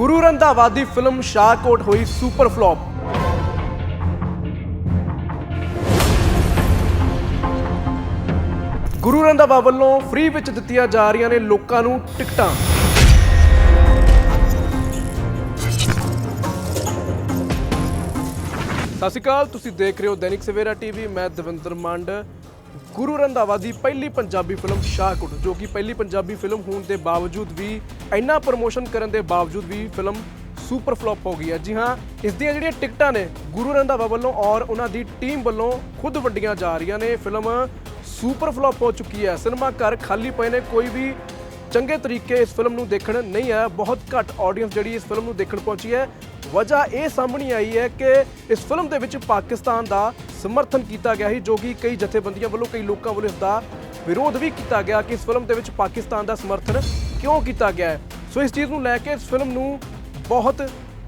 ਗੁਰੂ ਰੰਧਾਵਾ ਦੀ ਫਿਲਮ ਸ਼ਾਹਕੋਟ ਹੋਈ super flop Guru Randhawa ਵੱਲੋਂ ਫ੍ਰੀ ਵਿੱਚ ਦਿੱਤੀਆਂ ਜਾ ਰਹੀਆਂ ਨੇ ਲੋਕਾਂ ਨੂੰ ਟਿਕਟਾਂ। ਸਤਿ ਸ਼੍ਰੀ ਅਕਾਲ, ਤੁਸੀਂ ਦੇਖ ਰਹੇ ਹੋ ਦੈਨਿਕ ਸਵੇਰਾ ਟੀਵੀ, ਮੈਂ ਦਵਿੰਦਰ ਮੰਡ। ਗੁਰੂ ਰੰਧਾਵਾ ਦੀ ਪਹਿਲੀ ਪੰਜਾਬੀ ਫਿਲਮ ਸ਼ਾਹਕੁਟ, ਜੋ ਕਿ ਪਹਿਲੀ ਪੰਜਾਬੀ ਫਿਲਮ ਹੋਣ ਦੇ ਬਾਵਜੂਦ ਵੀ ਇੰਨਾ ਪ੍ਰਮੋਸ਼ਨ ਕਰਨ ਦੇ ਬਾਵਜੂਦ ਵੀ ਫਿਲਮ ਸੁਪਰ ਫਲॉप ਹੋ ਗਈ ਹੈ। ਜੀ ਹਾਂ, ਇਸ ਦੀਆਂ ਜਿਹੜੀਆਂ ਟਿਕਟਾਂ ਨੇ ਗੁਰੂ ਰੰਧਾਵਾ ਵੱਲੋਂ ਔਰ ਉਹਨਾਂ ਦੀ ਟੀਮ ਵੱਲੋਂ ਖੁਦ ਵੰਡੀਆਂ ਜਾ ਰਹੀਆਂ ਨੇ। ਫਿਲਮ ਸੁਪਰ ਫਲॉप ਹੋ ਚੁੱਕੀ ਹੈ। ਸਿਨੇਮਾ ਘਰ ਖਾਲੀ ਪਏ ਨੇ, ਕੋਈ ਵੀ ਚੰਗੇ ਤਰੀਕੇ ਇਸ ਫਿਲਮ ਨੂੰ ਦੇਖਣ ਨਹੀਂ ਆਇਆ, ਬਹੁਤ ਘੱਟ ਆਡੀਅנס ਜਿਹੜੀ ਇਸ ਫਿਲਮ ਨੂੰ ਦੇਖਣ ਪਹੁੰਚੀ ਹੈ। ਵਜ੍ਹਾ ਇਹ ਸਾਹਮਣੇ ਆਈ ਹੈ ਕਿ ਇਸ ਫਿਲਮ ਦੇ ਵਿੱਚ ਪਾਕਿਸਤਾਨ ਦਾ ਸਮਰਥਨ ਕੀਤਾ ਗਿਆ ਸੀ, ਜੋ ਕਿ ਕਈ ਜਥੇਬੰਦੀਆਂ ਵੱਲੋਂ, ਕਈ ਲੋਕਾਂ ਵੱਲੋਂ ਇਸਦਾ ਵਿਰੋਧ ਵੀ ਕੀਤਾ ਗਿਆ ਕਿ ਇਸ ਫਿਲਮ ਦੇ ਵਿੱਚ ਪਾਕਿਸਤਾਨ ਦਾ ਸਮਰਥਨ ਕਿਉਂ ਕੀਤਾ ਗਿਆ ਹੈ। ਸੋ ਇਸ ਚੀਜ਼ ਨੂੰ ਲੈ ਕੇ ਇਸ ਫਿਲਮ ਨੂੰ ਬਹੁਤ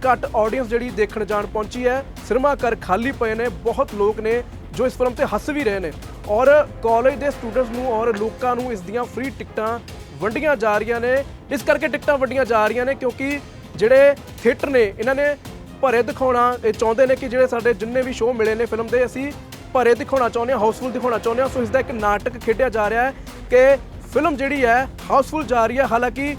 ਘੱਟ ਆਡੀਅנס ਜਿਹੜੀ ਦੇਖਣ ਜਾਣ ਪਹੁੰਚੀ ਹੈ। ਸਿਨੇਮਾ ਘਰ ਖਾਲੀ ਪਏ ਨੇ, ਬਹੁਤ ਲੋਕ ਨੇ ਜੋ ਇਸ ਫਿਲਮ ਤੇ ਹੱਸ ਵੀ ਰਹੇ ਨੇ। ਔਰ ਕਾਲਜ ਦੇ ਸਟੂਡੈਂਟਸ ਨੂੰ ਔਰ ਲੋਕਾਂ ਨੂੰ ਇਸ ਦੀਆਂ ਫ੍ਰੀ ਟਿਕਟਾਂ ਵੰਡੀਆਂ ਜਾ ਰਹੀਆਂ ਨੇ। ਇਸ ਕਰਕੇ ਟਿਕਟਾਂ ਵੰਡੀਆਂ ਜਾ ਰਹੀਆਂ ਨੇ ਕਿਉਂਕਿ ਜਿਹੜੇ ਥੀਏਟਰ ਨੇ, ਇਹਨਾਂ ਨੇ ਭਰੇ ਦਿਖਾਉਣਾ, ਇਹ ਚਾਹੁੰਦੇ ਨੇ ਕਿ ਜਿਹੜੇ ਸਾਡੇ ਜਿੰਨੇ ਵੀ ਸ਼ੋਅ ਮਿਲੇ ਨੇ ਫਿਲਮ ਦੇ, ਅਸੀਂ ਭਰੇ ਦਿਖਾਉਣਾ ਚਾਹੁੰਦੇ ਹਾਂ, ਹਾਊਸਫੁੱਲ ਦਿਖਾਉਣਾ ਚਾਹੁੰਦੇ ਹਾਂ। ਸੋ ਇਸ ਦਾ ਇੱਕ ਨਾਟਕ ਖੇਡਿਆ ਜਾ ਰਿਹਾ ਹੈ ਕਿ ਫਿਲਮ ਜਿਹੜੀ ਹੈ, ਹਾਊਸਫੁੱਲ ਜਾ ਰਹੀ ਹੈ। ਹਾਲਾਂਕਿ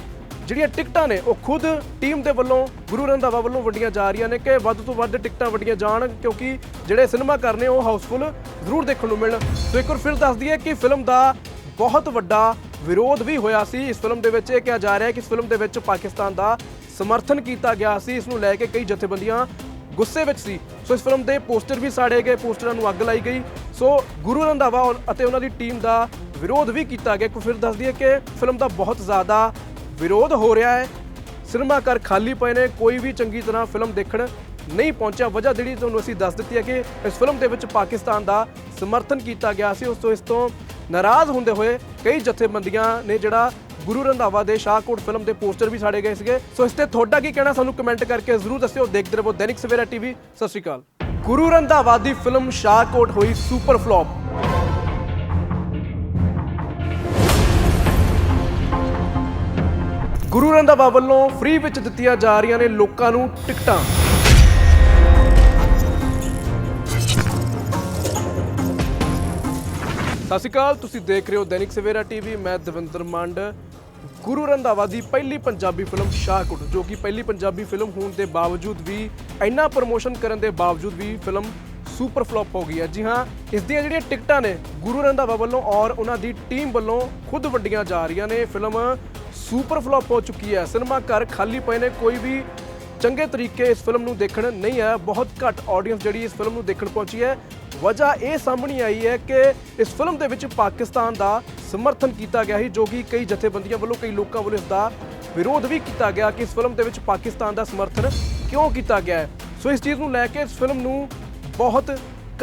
ਜਿਹੜੀਆਂ ਟਿਕਟਾਂ ਨੇ, ਉਹ ਖੁਦ ਟੀਮ ਦੇ ਵੱਲੋਂ, ਗੁਰੂ ਰੰਧਾਵਾ ਵੱਲੋਂ ਵੰਡੀਆਂ ਜਾ ਰਹੀਆਂ ਨੇ ਕਿ ਵੱਧ ਤੋਂ ਵੱਧ ਟਿਕਟਾਂ ਵੰਡੀਆਂ ਜਾਣ ਕਿਉਂਕਿ ਜਿਹੜੇ ਸਿਨੇਮਾ ਘਰ ਨੇ, ਉਹ ਹਾਊਸਫੁੱਲ ਜ਼ਰੂਰ ਦੇਖਣ ਨੂੰ ਮਿਲਣ। ਸੋ ਇੱਕ ਵਾਰ ਫਿਰ ਦੱਸ ਦਈਏ ਕਿ ਫਿਲਮ ਦਾ ਬਹੁਤ ਵੱਡਾ ਵਿਰੋਧ ਵੀ ਹੋਇਆ ਸੀ। ਇਸ ਫਿਲਮ ਦੇ ਵਿੱਚ ਇਹ ਕਿਹਾ ਜਾ ਰਿਹਾ ਹੈ ਕਿ ਇਸ ਫਿਲਮ ਦੇ ਵਿੱਚ ਪਾਕਿਸਤਾਨ ਦਾ ਸਮਰਥਨ ਕੀਤਾ ਗਿਆ ਸੀ। ਇਸ ਨੂੰ ਲੈ ਕੇ ਕਈ ਜਥੇਬੰਦੀਆਂ ਗੁੱਸੇ ਵਿੱਚ ਸੀ। ਸੋ ਇਸ ਫਿਲਮ ਦੇ ਪੋਸਟਰ ਵੀ ਸਾੜੇ ਗਏ, ਪੋਸਟਰਾਂ ਨੂੰ ਅੱਗ ਲਾਈ ਗਈ। ਸੋ ਗੁਰੂ ਰੰਧਾਵਾ ਔਰ- ਅਤੇ ਉਹਨਾਂ ਦੀ ਟੀਮ ਦਾ ਵਿਰੋਧ ਵੀ ਕੀਤਾ ਗਿਆ। ਕਿ ਫਿਰ ਦੱਸ ਦਈਏ ਕਿ ਫਿਲਮ ਦਾ ਬਹੁਤ ਜ਼ਿਆਦਾ ਵਿਰੋਧ ਹੋ ਰਿਹਾ ਹੈ। ਸਿਨੇਮਾ ਘਰ ਖਾਲੀ ਪਏ ਨੇ, ਕੋਈ ਵੀ ਚੰਗੀ ਤਰ੍ਹਾਂ ਫਿਲਮ ਦੇਖਣ ਨਹੀਂ ਪਹੁੰਚਿਆ। ਵਜ੍ਹਾ ਜਿਹੜੀ ਤੁਹਾਨੂੰ ਅਸੀਂ ਦੱਸ ਦਿੱਤੀ ਹੈ ਕਿ ਇਸ ਫਿਲਮ ਦੇ ਵਿੱਚ ਪਾਕਿਸਤਾਨ ਦਾ ਸਮਰਥਨ ਕੀਤਾ ਗਿਆ ਸੀ। ਉਸ ਤੋਂ ਇਸ ਤੋਂ ਨਾਰਾਜ਼ ਹੁੰਦੇ ਹੋਏ ਕਈ ਜਥੇਬੰਦੀਆਂ ਨੇ ਜਿਹੜਾ ਗੁਰੂ ਰੰਧਾਵਾ ਦੇ ਸ਼ਾਹਕੋਟ ਫਿਲਮ ਦੇ ਪੋਸਟਰ ਵੀ ਸਾੜੇ ਗਏ ਸੀਗੇ। ਸੋ ਇਸ ਤੇ ਤੁਹਾਡਾ ਕੀ ਕਹਿਣਾ? ਸਾਨੂੰ ਕਮੈਂਟ ਕਰਕੇ ਜ਼ਰੂਰ ਦੱਸਿਓ। ਦੇਖਦੇ ਰਹੋ ਦੈਨਿਕ ਸਵੇਰਾ ਟੀਵੀ। ਸਤਿ ਸ਼੍ਰੀ ਅਕਾਲ। ਗੁਰੂ ਰੰਧਾਵਾ ਦੀ ਫਿਲਮ ਸ਼ਾਹਕੋਟ ਹੋਈ ਸੁਪਰ ਫਲॉप ਗੁਰੂ ਰੰਧਾਵਾ ਵੱਲੋਂ ਫ੍ਰੀ ਵਿੱਚ ਦਿੱਤੀਆਂ ਜਾ ਰਹੀਆਂ ਨੇ ਲੋਕਾਂ ਨੂੰ ਟਿਕਟਾਂ। ਸਤਿ ਸ਼੍ਰੀ ਅਕਾਲ, ਤੁਸੀਂ ਦੇਖ ਰਹੇ ਹੋ ਦੈਨਿਕ ਸਵੇਰਾ ਟੀਵੀ, ਮੈਂ ਦਵਿੰਦਰ ਮੰਡ। ਗੁਰੂ ਰੰਧਾਵਾ ਦੀ ਪਹਿਲੀ ਪੰਜਾਬੀ ਫਿਲਮ ਸ਼ਾਹਕੋਟ, ਜੋ ਕਿ ਪਹਿਲੀ ਪੰਜਾਬੀ ਫਿਲਮ ਹੋਣ ਦੇ ਬਾਵਜੂਦ ਵੀ ਇੰਨਾ ਪ੍ਰਮੋਸ਼ਨ ਕਰਨ ਦੇ ਬਾਵਜੂਦ ਵੀ ਫਿਲਮ ਸੁਪਰ ਫਲॉप ਹੋ ਗਈ ਹੈ। ਜੀ ਹਾਂ, ਇਸ ਦੀਆਂ ਜਿਹੜੀਆਂ ਟਿਕਟਾਂ ਨੇ ਗੁਰੂ ਰੰਧਾਵਾ ਵੱਲੋਂ ਔਰ ਉਹਨਾਂ ਦੀ ਟੀਮ ਵੱਲੋਂ ਖੁਦ ਵੰਡੀਆਂ ਜਾ ਰਹੀਆਂ ਨੇ। ਫਿਲਮ ਸੁਪਰ ਫਲॉप ਹੋ ਚੁੱਕੀ ਹੈ। ਸਿਨੇਮਾ ਘਰ ਖਾਲੀ ਪਏ ਨੇ, ਕੋਈ ਵੀ ਚੰਗੇ ਤਰੀਕੇ ਇਸ ਫਿਲਮ ਨੂੰ ਦੇਖਣ ਨਹੀਂ ਆਇਆ, ਬਹੁਤ ਘੱਟ ਆਡੀਅנס ਜਿਹੜੀ ਇਸ ਫਿਲਮ ਨੂੰ ਦੇਖਣ ਪਹੁੰਚੀ ਹੈ। ਵਜ੍ਹਾ ਇਹ ਸਾਹਮਣੇ ਆਈ ਹੈ ਕਿ ਇਸ ਫਿਲਮ ਦੇ ਵਿੱਚ ਪਾਕਿਸਤਾਨ ਦਾ ਸਮਰਥਨ ਕੀਤਾ ਗਿਆ ਸੀ, ਜੋ ਕਿ ਕਈ ਜਥੇਬੰਦੀਆਂ ਵੱਲੋਂ, ਕਈ ਲੋਕਾਂ ਵੱਲੋਂ ਇਸ ਦਾ ਵਿਰੋਧ ਵੀ ਕੀਤਾ ਗਿਆ ਕਿ ਇਸ ਫਿਲਮ ਦੇ ਵਿੱਚ ਪਾਕਿਸਤਾਨ ਦਾ ਸਮਰਥਨ ਕਿਉਂ ਕੀਤਾ ਗਿਆ ਹੈ। ਸੋ ਇਸ ਚੀਜ਼ ਨੂੰ ਲੈ ਕੇ ਇਸ ਫਿਲਮ ਨੂੰ ਬਹੁਤ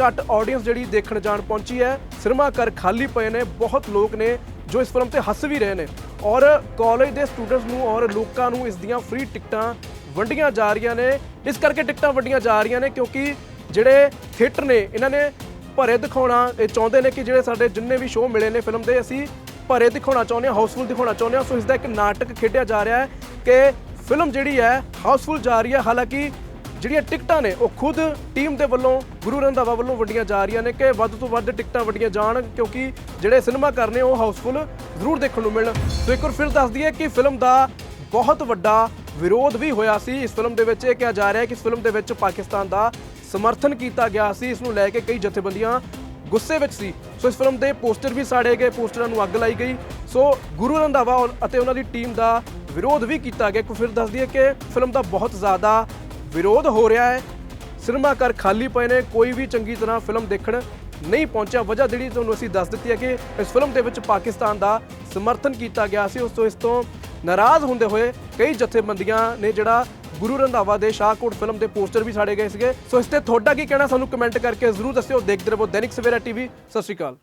ਘੱਟ ਆਡੀਅנס ਜਿਹੜੀ ਦੇਖਣ ਜਾਣ ਪਹੁੰਚੀ ਹੈ। ਸਿਨੇਮਾ ਘਰ ਖਾਲੀ ਪਏ ਨੇ, ਬਹੁਤ ਲੋਕ ਨੇ ਜੋ ਇਸ ਫਿਲਮ ਤੇ ਹੱਸ ਵੀ ਰਹੇ ਨੇ। ਔਰ ਕਾਲਜ ਦੇ ਸਟੂਡੈਂਟਸ ਨੂੰ ਔਰ ਲੋਕਾਂ ਨੂੰ ਇਸ ਦੀਆਂ ਫ੍ਰੀ ਟਿਕਟਾਂ ਵੰਡੀਆਂ ਜਾ ਰਹੀਆਂ ਨੇ। ਇਸ ਕਰਕੇ ਟਿਕਟਾਂ ਵੰਡੀਆਂ ਜਾ ਰਹੀਆਂ ਨੇ ਕਿਉਂਕਿ ਜਿਹੜੇ ਥੀਏਟਰ ਨੇ, ਇਹਨਾਂ ਨੇ ਭਰੇ ਦਿਖਾਉਣਾ, ਇਹ ਚਾਹੁੰਦੇ ਨੇ ਕਿ ਜਿਹੜੇ ਸਾਡੇ ਜਿੰਨੇ ਵੀ ਸ਼ੋਅ ਮਿਲੇ ਨੇ ਫਿਲਮ ਦੇ, ਅਸੀਂ ਭਰੇ ਦਿਖਾਉਣਾ ਚਾਹੁੰਦੇ ਹਾਂ, ਹਾਊਸਫੁੱਲ ਦਿਖਾਉਣਾ ਚਾਹੁੰਦੇ ਹਾਂ। ਸੋ ਇਸ ਦਾ ਇੱਕ ਨਾਟਕ ਖੇਡਿਆ ਜਾ ਰਿਹਾ ਹੈ ਕਿ ਫਿਲਮ ਜਿਹੜੀ ਹੈ, ਹਾਊਸਫੁੱਲ ਜਾ ਰਹੀ ਹੈ। ਹਾਲਾਂਕਿ ਜਿਹੜੀਆਂ ਟਿਕਟਾਂ ਨੇ, ਉਹ ਖੁਦ ਟੀਮ ਦੇ ਵੱਲੋਂ, ਗੁਰੂ ਰੰਧਾਵਾ ਵੱਲੋਂ ਵੰਡੀਆਂ ਜਾ ਰਹੀਆਂ ਨੇ ਕਿ ਵੱਧ ਤੋਂ ਵੱਧ ਟਿਕਟਾਂ ਵੰਡੀਆਂ ਜਾਣ, ਕਿਉਂਕਿ ਜਿਹੜੇ ਸਿਨੇਮਾ ਘਰ ਨੇ, ਉਹ ਹਾਊਸਫੁੱਲ ਜ਼ਰੂਰ ਦੇਖਣ ਨੂੰ ਮਿਲਣ। ਸੋ ਇੱਕ ਵਾਰ ਫਿਰ ਦੱਸ ਦਈਏ ਕਿ ਫਿਲਮ ਦਾ ਬਹੁਤ ਵੱਡਾ ਵਿਰੋਧ ਵੀ ਹੋਇਆ ਸੀ। ਇਸ ਫਿਲਮ ਦੇ ਵਿੱਚ ਇਹ ਕਿਹਾ ਜਾ ਰਿਹਾ ਹੈ ਕਿ ਇਸ ਫਿਲਮ ਦੇ ਵਿੱਚ ਪਾਕਿਸਤਾਨ ਦਾ ਸਮਰਥਨ ਕੀਤਾ ਗਿਆ ਸੀ। ਇਸ ਨੂੰ ਲੈ ਕੇ ਕਈ ਜਥੇਬੰਦੀਆਂ ਗੁੱਸੇ ਵਿੱਚ ਸੀ। ਸੋ ਇਸ ਫਿਲਮ ਦੇ ਪੋਸਟਰ ਵੀ ਸਾੜੇ ਗਏ, ਪੋਸਟਰਾਂ ਨੂੰ ਅੱਗ ਲਾਈ ਗਈ। ਸੋ ਗੁਰੂ ਰੰਧਾਵਾ ਔਰ- ਅਤੇ ਉਹਨਾਂ ਦੀ ਟੀਮ ਦਾ ਵਿਰੋਧ ਵੀ ਕੀਤਾ ਗਿਆ। ਕਿ ਫਿਰ ਦੱਸ ਦਈਏ ਕਿ ਫਿਲਮ ਦਾ ਬਹੁਤ ਜ਼ਿਆਦਾ ਵਿਰੋਧ ਹੋ ਰਿਹਾ ਹੈ। ਸਿਨੇਮਾ ਘਰ ਖਾਲੀ ਪਏ ਨੇ, ਕੋਈ ਵੀ ਚੰਗੀ ਤਰ੍ਹਾਂ ਫਿਲਮ ਦੇਖਣ ਨਹੀਂ ਪਹੁੰਚਿਆ। ਵਜ੍ਹਾ ਜਿਹੜੀ ਤੁਹਾਨੂੰ ਅਸੀਂ ਦੱਸ ਦਿੱਤੀ ਹੈ ਕਿ ਇਸ ਫਿਲਮ ਦੇ ਵਿੱਚ ਪਾਕਿਸਤਾਨ ਦਾ ਸਮਰਥਨ ਕੀਤਾ ਗਿਆ ਸੀ। ਉਸ ਤੋਂ ਇਸ ਤੋਂ ਨਾਰਾਜ਼ ਹੁੰਦੇ ਹੋਏ ਕਈ ਜਥੇਬੰਦੀਆਂ ਨੇ ਜਿਹੜਾ ਗੁਰੂ ਰੰਧਾਵਾ ਦੇ ਸ਼ਾਹਕੋਟ ਫਿਲਮ ਦੇ ਪੋਸਟਰ ਵੀ ਸਾੜੇ ਗਏ ਸੀਗੇ। ਸੋ ਇਸ ਤੇ ਤੁਹਾਡਾ ਕੀ ਕਹਿਣਾ? ਸਾਨੂੰ ਕਮੈਂਟ ਕਰਕੇ ਜ਼ਰੂਰ ਦੱਸਿਓ। ਦੇਖਦੇ ਰਹੋ ਦੈਨਿਕ ਸਵੇਰਾ ਟੀਵੀ। ਸਤਿ ਸ਼੍ਰੀ ਅਕਾਲ।